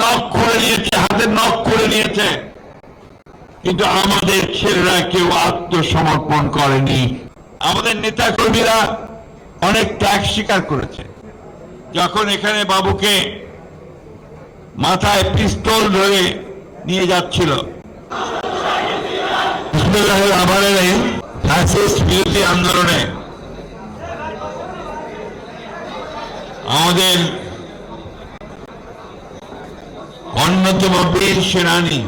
নখ করে নিয়েছে হাতে নখ করে নিয়েছে কিন্তু আমাদের ছেলেরা কেউ আত্মসমর্পণ করেনি। আমাদের নেতা কর্মীরা অনেক ত্যাগ স্বীকার করেছে। যখন এখানে বাবুকে মাথায় পিস্তল ধরে নিয়ে যাচ্ছিল বিরোধী আন্দোলনে আমাদের অন্যতম বীর সেনানী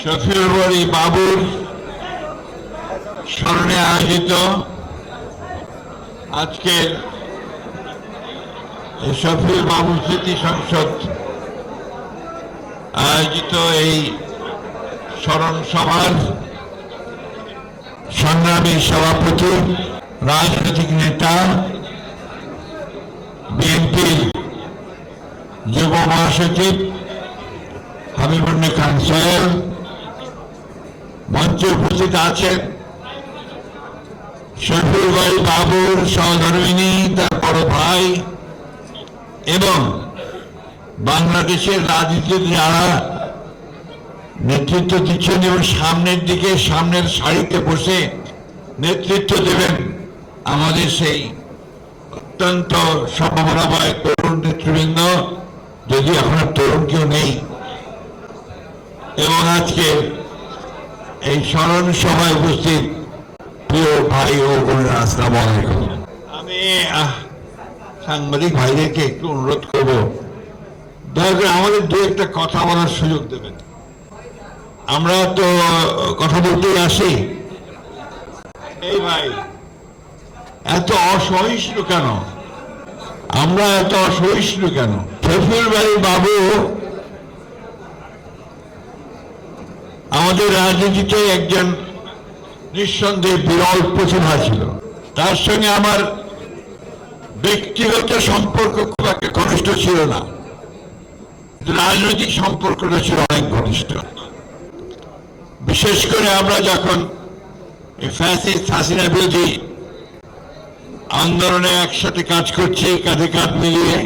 শফিউল বড়ি বাবুর স্মরণে আয়োজিত আজকের এই শফিউল বাবু স্মৃতি সংসদ আয়োজিত এই স্মরণ সভার সংগ্রামী সভাপতি, রাজনৈতিক নেতা, বিএনপির যুব মহাসচিব হাবিবুল্লাহ খান সোহেল মঞ্চে উপস্থিত আছেন শফিউল ভাই বাবুর সহধর্মিনী, তার বড় ভাই এবং বাংলাদেশের রাজনীতির যারা নেতৃত্ব দিচ্ছেন এবং সামনের দিকে সামনের সারিতে বসে নেতৃত্ব দেবেন আমাদের সেই অত্যন্ত সম্ভাবনাময় তরুণ নেতৃবৃন্দ। যদি আর তরুণ কেউ নেই, এবং আজকে এই স্মরণ সভায় উপস্থিত প্রিয় ভাই ও বোনেরা, আসসালামু আলাইকুম। আমি সাংবাদিক ভাইদেরকে একটু অনুরোধ করব, দয়া করে আমাদের দু একটা কথা বলার সুযোগ দেবেন। আমরা তো কথা বলতেই আসি। এই ভাই, এত অসহিষ্ণু কেন? আমরা এত অসহিষ্ণু কেন? ভাই বাবু, আমাদের রাজনীতিতে একজন নিঃসন্দেহে বিরল প্রতিভা ছিল। তার সঙ্গে আমার ব্যক্তিগত সম্পর্ক খুব একটা ঘনিষ্ঠ ছিল না। রাজনৈতিক সম্পর্কটা ছিল অনেক ঘনিষ্ঠ। বিশেষ করে আমরা যখন ফ্যাসিস্ট হাসিনা বিরোধী আন্দোলনে একসাথে কাজ করছি, কাঁধে কাঁধ মিলিয়ে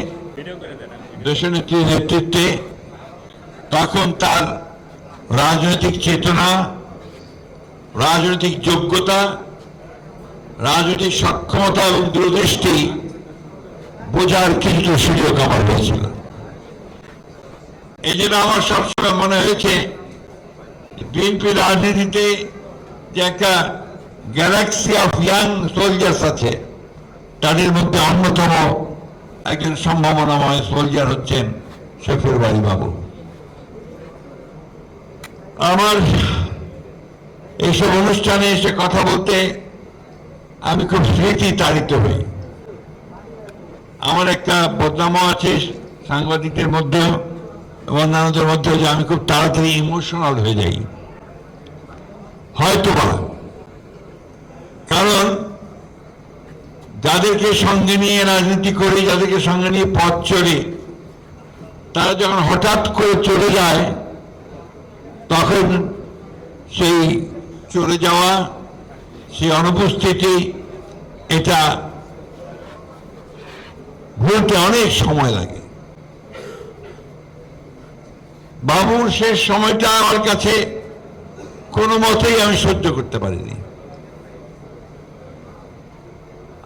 দেশনেত্রীর নেতৃত্বে, তখন তার রাজনৈতিক চেতনা, রাজনৈতিক যোগ্যতা, রাজনৈতিক সক্ষমতা এবং দূরদৃষ্টি বোঝার কিছু সুযোগ আমার হয়েছিল। এই জন্য আমার সবসময় মনে হয়েছে বিএনপি রাজনীতিতে যে একটা গ্যালাক্সি অফ ইয়াং সোলজার্স আছে, তাদের মধ্যে অন্যতম একজন সম্ভাবনাময় সোলজার হচ্ছেন শফিউল বাড়ি বাবু। আমার এইসব অনুষ্ঠানে এসে কথা বলতে আমি খুব স্মৃতি তাড়িত হই। আমার একটা বদনামও আছে সাংবাদিকদের মধ্যেও এবং অন্যান্যদের মধ্যেও যে আমি খুব তাড়াতাড়ি ইমোশনাল হয়ে যাই। হয়তো বা কারণ যাদেরকে সঙ্গে নিয়ে রাজনীতি করি, যাদেরকে সঙ্গে নিয়ে পথ চলি, তারা যখন হঠাৎ করে চলে যায়, তখন সেই চলে যাওয়া, সেই অনুপস্থিতি, এটা ভুলতে অনেক সময় লাগে। বাবুর শেষ সময়টা আমার কাছে কোনো মতেই আমি সহ্য করতে পারিনি।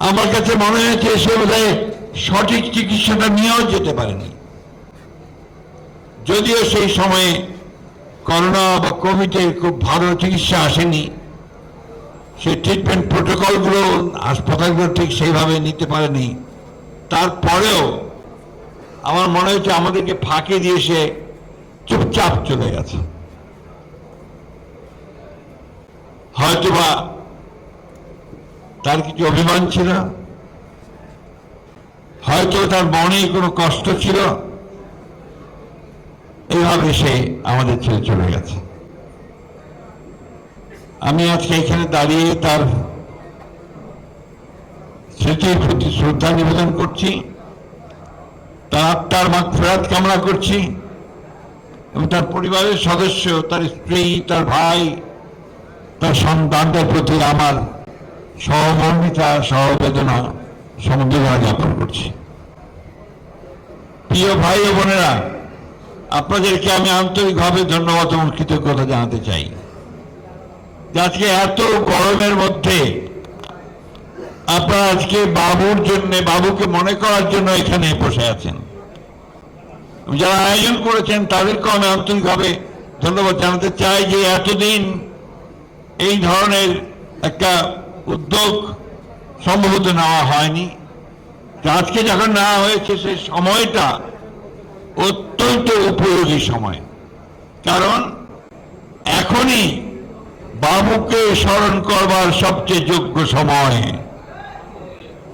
আমার কাছে মনে হয়েছে সে বোধহয় সঠিক চিকিৎসাটা নিয়েও যেতে পারেনি। যদিও সেই সময়ে করোনা বা কোভিডের খুব ভালো চিকিৎসা আসেনি, সেই ট্রিটমেন্ট প্রোটোকলগুলো হাসপাতালগুলো ঠিক সেইভাবে নিতে পারেনি। তারপরেও আমার মনে হচ্ছে আমাদেরকে ফাঁকি দিয়ে সে চুপচাপ চলে গেছে। হয়তোবা তার কিছু অভিমান ছিল? হয়তো তার মনে কোনো কষ্ট ছিল? এইভাবে সে আমাদের ছেড়ে চলে গেছে। আমি আজকে এখানে দাঁড়িয়ে তার স্মৃতির প্রতি শ্রদ্ধা নিবেদন করছি, তার আত্মার মাগ ফেরাত কামনা করছি, এবং তার পরিবারের সদস্য, তার স্ত্রী, তার ভাই, তার সন্তানদের প্রতি আমার সহমর্মিতা, সহবেদনা সমবেদনা জ্ঞাপন করছি। প্রিয় ভাই ও বোনেরা, আপনাদেরকে আমি আন্তরিকভাবে ধন্যবাদ এবং কৃতজ্ঞতা জানাতে চাই আজকে এত গরমের মধ্যে আপনারা আজকে বাবুর জন্য, বাবুকে মনে করার জন্য এখানে বসে আছেন। যারা আয়োজন করেছেন, তাদেরকেও আমি আন্তরিকভাবে ধন্যবাদ জানাতে চাই যে এতদিন এই ধরনের একটা উদ্যোগ সম্ভবত নেওয়া হয়নি। আজকে যখন নেওয়া হয়েছে, সেই সময়টা অত্যন্ত উপযোগী সময়। কারণ এখনই বাবুকে স্মরণ করবার সবচেয়ে যোগ্য সময়।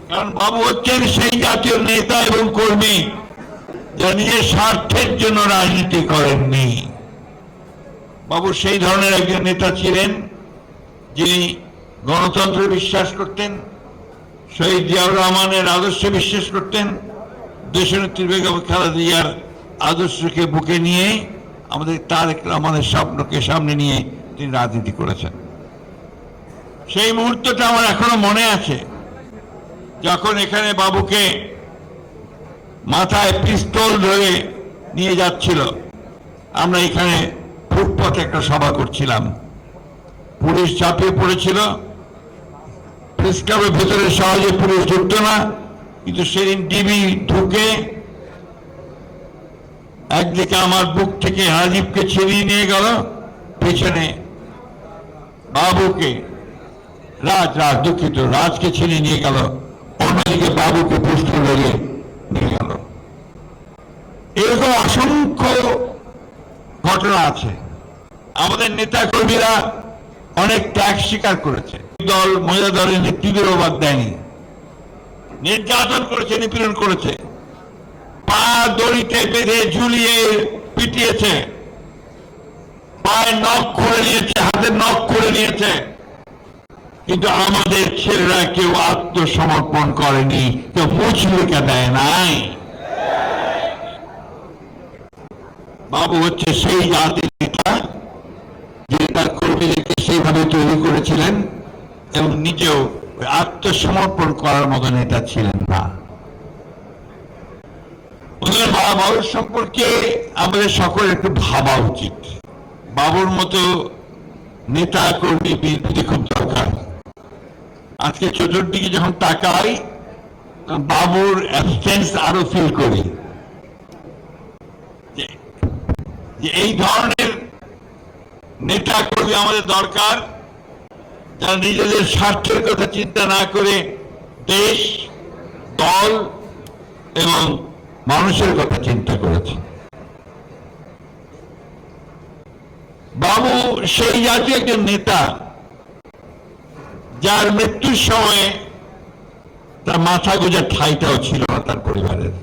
কারণ বাবু হচ্ছেন সেই জাতীয় নেতা এবং কর্মী যা নিজের স্বার্থের জন্য রাজনীতি করেননি। বাবু সেই ধরনের একজন নেতা ছিলেন যিনি গণতন্ত্রে বিশ্বাস করতেন, শহীদ জিয়াউর রহমানের আদর্শে বিশ্বাস করতেন দেশনেত্রী বেগম খালেদা আদর্শকে বুকে নিয়ে আমাদের তারেক রহমানের স্বপ্নকে সামনে নিয়ে তিনি রাজনীতি করেছেন। সেই মুহূর্তটা আমার এখনও মনে আছে, যখন এখানে বাবুকে মাথায় পিস্তল ধরে নিয়ে যাচ্ছিল। আমরা এখানে ফুটপথে একটা সভা করছিলাম। পুলিশ চাপিয়ে পড়েছিল প্রেস ক্লাবের ভেতরে সহজে পুলিশ ঢুকতো না, কিন্তু সেদিন ডিবি ঢুকে একদিকে আমার বুক থেকে রাজীবকে ছিনিয়ে নিয়ে গেল, পেছনে বাবুকে, রাজ রাজ, দুঃখিত, রাজকে ছিনিয়ে নিয়ে গেল, অন্যদিকে বাবুকে পুষ্ট ধরে নিয়ে গেল। এরকম অসংখ্য ঘটনা আছে। আমাদের নেতা কর্মীরা অনেক ত্যাগ স্বীকার করেছে। দল মহিলা দলের নেতৃত্বেরও বাদ দেয়নি। নির্যাতন করেছে, নিপীড়ন করেছে। পা দড়িতে বেঁধে ঝুলিয়ে পিটিয়েছে। পায়ে নখ করে নিয়েছে, হাতে নখ করে নিয়েছে। কিন্তু আমাদের ছেলেরা কেউ আত্মসমর্পণ করেনি, কেউ মুচলিকা দেয় নাই। বাবু হচ্ছে সেই জাতির নেতা যে তার কর্মীদেরকে সেইভাবে তৈরি করেছিলেন। এবং নিজেও আত্মসমর্পণ করার মতো নেতা ছিলেন না। ওদের বাবা বাবুর সম্পর্কে আমাদের সকলের একটু ভাবা উচিত। বাবুর মতো নেতা কর্মী বিএনপিতে খুব দরকার। আজকে চতুর্দিকে যখন তাকাই, বাবুর অ্যাবসেন্স আরও ফিল করি। এই ধরনের নেতা কর্মী আমাদের দরকার। যারা নিজেদের স্বার্থের কথা চিন্তা না করে দেশ, দল এবং মানুষের কথা চিন্তা করেছে। বাবু সেই জাতীয় একজন নেতা, যার মৃত্যুর সময়ে তার মাথা গোজার ঠাইটাও ছিল না তার পরিবারের।